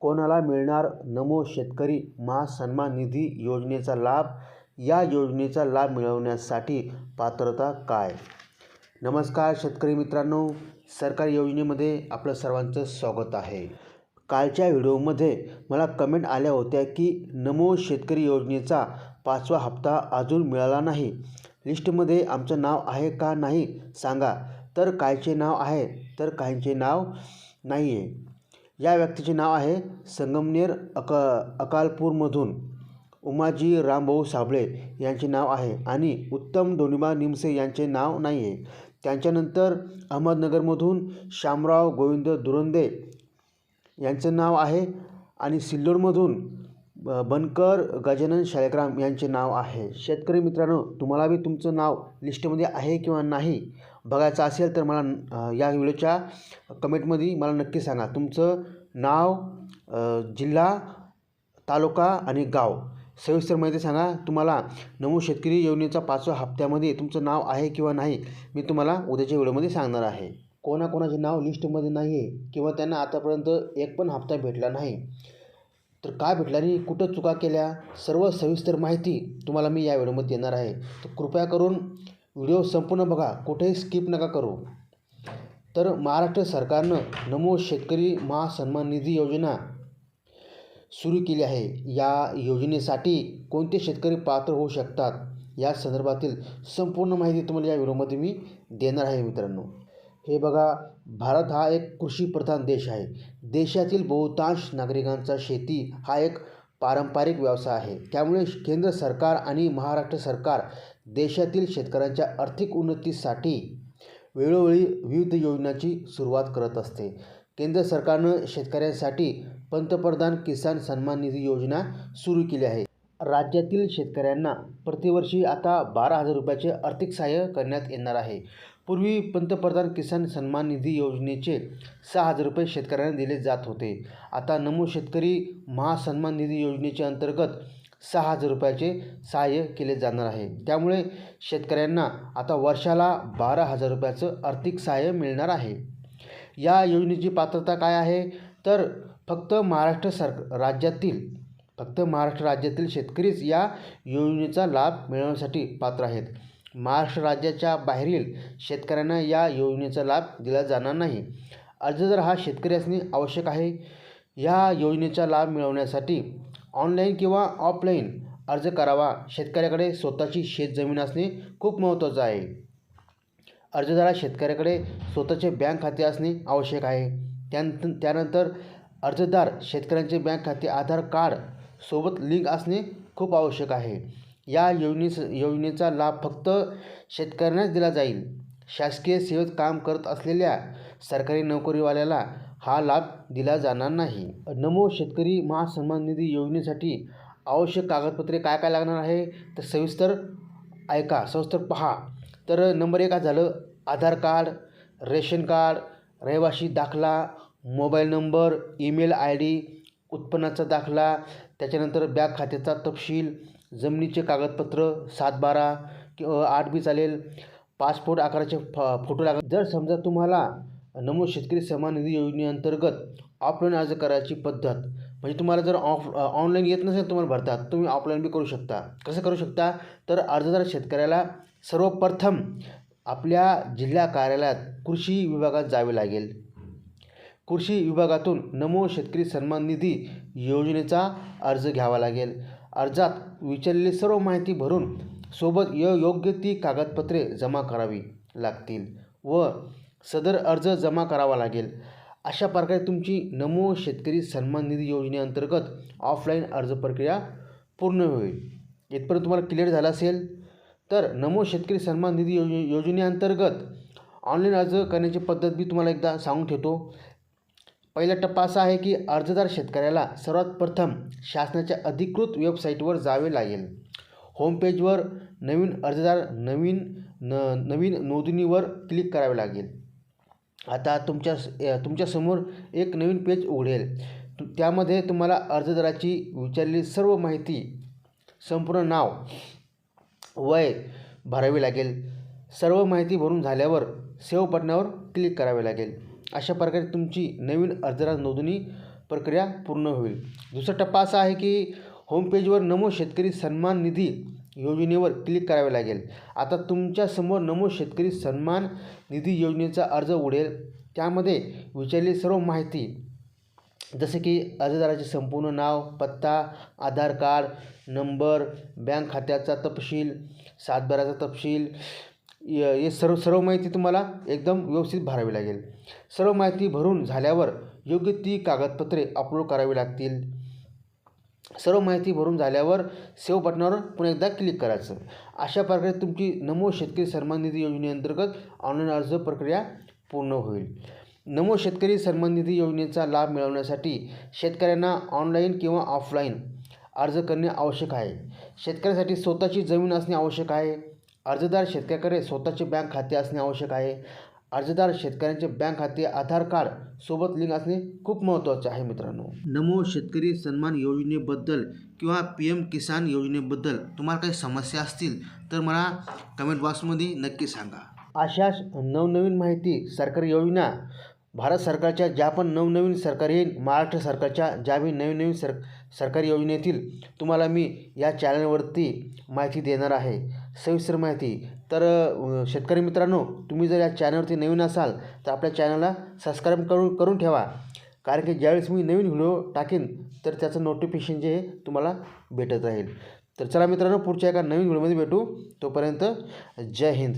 कोणाला मिळणार? नमो शेतकरी महासन्मान निधी योजनेचा लाभ. या योजनेचा लाभ मिळवण्यासाठी पात्रता काय? नमस्कार शेतकरी मित्रांनो. सरकारी योजनेमध्ये आपलं सर्वांचं स्वागत आहे. कालच्या व्हिडिओमध्ये मला कमेंट आल्या होत्या की नमो शेतकरी योजनेचा पाचवा हप्ता अजून मिळाला नाही. लिस्टमध्ये आमचं नाव आहे का नाही सांगा. तर कायचे नाव आहे तर काहींचे नाव नाही आहे या व्यक्तीचे नाव आहे संगमनेर अक अकालपूरमधून उमाजी रामभाऊ साबळे यांचे नाव आहे. आणि उत्तम डोनिबा निमसे यांचे नाव नाही आहे त्यांच्यानंतर अहमदनगरमधून शामराव गोविंद दुरंदे यांचं नाव आहे आणि सिल्लोडमधून ब बनकर गजानन शाळेग्राम यांचे नाव आहे. शेतकरी मित्रांनो तुम्हाला बी तुमचं नाव लिस्टमध्ये आहे किंवा नाही? बघायचं असेल तर मला या व्हिडिओच्या कमेंटमध्ये मला नक्की सांगा. तुमचं नाव जिल्हा तालुका आणि गाव. सविस्तर माहिती सांगा. तुम्हाला नमो शेतकरी योजनेचा पाचव्या हप्त्यामध्ये तुमचं नाव आहे किंवा नाही मी तुम्हाला उद्याच्या व्हिडिओमध्ये सांगणार आहे. कोणाकोणाचे नाव लिस्टमध्ये नाही आहे किंवा त्यांना आतापर्यंत एक पण हप्ता भेटला नाही तर काय भेटला नाही कुठं चुका केल्या सर्व सविस्तर माहिती तुम्हाला मी या व्हिडिओमध्ये देणार आहे. तर कृपया करून व्हिडिओ संपूर्ण बघा कुठेही स्किप नका करू. तर महाराष्ट्र सरकारनं नमो शेतकरी महासन्मान निधी योजना सुरू केली आहे. या योजनेसाठी कोणते शेतकरी पात्र होऊ शकतात या संदर्भातील संपूर्ण माहिती तुम्हाला या व्हिडिओमध्ये मी देणार आहे मित्रांनो. हे बघा भारत हा एक कृषीप्रधान देश आहे. देशातील बहुतांश नागरिकांचा शेती हा एक पारंपरिक व्यवसाय आहे. त्यामुळे केंद्र सरकार आणि महाराष्ट्र सरकार देशातील शेतकऱ्यांच्या आर्थिक उन्नतीसाठी वेळोवेळी विविध योजनांची सुरुवात करत असते. केंद्र सरकारनं शेतकऱ्यांसाठी पंतप्रधान किसान सन्मान निधी योजना सुरू केली आहे. राज्यातील शेतकऱ्यांना प्रतिवर्षी आता बारा हजार रुपयाचे आर्थिक सहाय्य करण्यात येणार आहे. पूर्वी पंतप्रधान किसान सन्मान निधी योजनेचे सहा हजार रुपये शेतकऱ्यांना दिले जात होते. आता नमो शेतकरी महासन्मान निधी योजनेच्या अंतर्गत सहा हजार रुपयाचे सहाय्य केले जाणार आहे. त्यामुळे शेतकऱ्यांना आता वर्षाला बारा हजार रुपयाचं आर्थिक सहाय्य मिळणार आहे. या योजनेची पात्रता काय आहे? तर फक्त महाराष्ट्र सर राज्यातील फक्त महाराष्ट्र राज्यातील शेतकरीच या योजनेचा लाभ मिळवण्यासाठी पात्र आहेत. महाराष्ट्र राज्याच्या बाहेरील शेतकऱ्यांना या योजनेचा लाभ दिला जाणार नाही. अर्जदार हा शेतकरी असणे आवश्यक आहे या योजनेचा लाभ मिळवण्यासाठी ऑनलाईन किंवा ऑफलाईन अर्ज करावा. शेतकऱ्याकडे स्वतःची शेतजमीन असणे खूप महत्त्वाचं आहे. अर्जदारा शेतकऱ्याकडे स्वतःचे बँक खाते असणे आवश्यक आहे. त्यान त्यानंतर अर्जदार शेतकऱ्यांचे बँक खाते आधार कार्ड सोबत लिंक असणे खूप आवश्यक आहे. या योजनेस योजनेचा लाभ फक्त शेतकऱ्यांनाच दिला जाईल. शासकीय सेवेत काम करत असलेल्या सरकारी नोकरीवाल्याला हा लाभ दिला जाणार नाही. नमो शेतकरी महासन्मान निधी योजनेसाठी आवश्यक कागदपत्रे काय काय लागणार आहे? तर सविस्तर ऐका सविस्तर पहा. तर नंबर एक झालं आधार कार्ड रेशन कार्ड रहिवाशी दाखला mobile number email I D उत्पन्नाचा दाखला त्याच्यानंतर बँक खात्याचा तपशील जमिनीचे कागदपत्र सात बारा किंवा आठ बी चालेल पासपोर्ट आकाराचे फ फोटो लागेल जर समजा तुम्हाला नमो शेतकरी सन्मान निधी योजनेअंतर्गत ऑफलाईन अर्ज करायची पद्धत. म्हणजे तुम्हाला जर ऑफ ऑनलाईन येत नसेल तुम्हाला भरतात तुम्ही ऑफलाईन बी करू शकता. कसं करू शकता? तर अर्जदार शेतकऱ्याला सर्वप्रथम आपल्या जिल्हा कार्यालयात कृषी विभागात जावे लागेल. कृषी विभागातून नमो शेतकरी सन्मान निधी योजनेचा अर्ज घ्यावा लागेल. अर्जात विचारलेली सर्व माहिती भरून सोबत य योग्य ती कागदपत्रे जमा करावी लागतील व सदर अर्ज जमा करावा लागेल. अशा प्रकारे तुमची नमो शेतकरी सन्मान निधी योजनेअंतर्गत ऑफलाईन अर्ज प्रक्रिया पूर्ण होईल. इथपर्यंत तुम्हाला क्लिअर झालं असेल तर नमो शेतकरी सन्मान निधी योज योजनेअंतर्गत ऑनलाईन अर्ज करण्याची पद्धत मी तुम्हाला एकदा सांगून ठेवतो. पहिला टप्पा असा आहे की अर्जदार शेतकऱ्याला सर्वात प्रथम शासनाच्या अधिकृत वेबसाईटवर जावे लागेल. होमपेजवर नवीन अर्जदार नवीन न नवीन नोंदणीवर क्लिक करावे लागेल. आता तुमच्या तुमच्यासमोर एक नवीन पेज उघडेल. त्यामध्ये तुम्हाला अर्जदाराची विचारलेली सर्व माहिती संपूर्ण नाव वय भरावी लागेल. सर्व माहिती भरून झाल्यावर सेव्ह बटनावर क्लिक करावे लागेल. अशा प्रकारे तुमची नवीन अर्जदार नोंदणी प्रक्रिया पूर्ण होईल. दुसरा टप्पा असा आहे की होमपेजवर नमो शेतकरी सन्मान निधी योजनेवर क्लिक करावे लागेल. आता तुमच्यासमोर नमो शेतकरी सन्मान निधी योजनेचा अर्ज उडेल त्यामध्ये विचारलेली सर्व माहिती जसे की अर्जदाराचे संपूर्ण नाव पत्ता आधार कार्ड नंबर बँक खात्याचा तपशील सातबाराचा तपशील य- हे सर्व सर्व माहिती तुम्हाला एकदम व्यवस्थित भरावी लागेल. सर्व माहिती भरून झाल्यावर योग्य ती कागदपत्रे अपलोड करावी लागतील. सर्व माहिती भरून झाल्यावर सेव्ह बटनावर पुन्हा एकदा क्लिक करायचं. अशा प्रकारे तुमची नमो शेतकरी सन्मान निधी योजनेअंतर्गत ऑनलाईन अर्ज प्रक्रिया पूर्ण होईल. नमो शेतकरी सन्मान निधी योजनेचा लाभ मिळवण्यासाठी शेतकऱ्यांना ऑनलाईन किंवा ऑफलाईन अर्ज करणे आवश्यक आहे. शेतकऱ्यासाठी स्वतःची जमीन असणे आवश्यक आहे. अर्जदार शेतकऱ्याकडे स्वतःचे बँक खाते असणे आवश्यक आहे. अर्जदार शेतकऱ्यांचे बँक खाते आधार कार्ड सोबत लिंक असणे खूप महत्त्वाचे आहे मित्रांनो. नमो शेतकरी सन्मान योजनेबद्दल किंवा पी एम किसान योजनेबद्दल तुम्हाला काही समस्या असतील तर मला कमेंट बॉक्समध्ये नक्की सांगा. अशाच नवनवीन माहिती सरकारी योजना भारत सरकारच्या ज्या पण नवनवीन सरकारी महाराष्ट्र सरकारच्या ज्याही नवीन नवीन सर सरकारी योजनेतील तुम्हाला मी या चॅनलवरती माहिती देणार आहे. सविस्तर माहिती तर शेतकरी मित्रांनो तुम्ही जर या चॅनलवरती नवीन असाल तर आपल्या चॅनलला सबस्क्राईब करून करून ठेवा. कारण की ज्यावेळेस मी नवीन व्हिडिओ टाकेन तर त्याचं नोटिफिकेशन जे आहे तुम्हाला भेटत राहील. तर चला मित्रांनो पुढच्या एका नवीन व्हिडिओमध्ये भेटू. तोपर्यंत जय हिंद.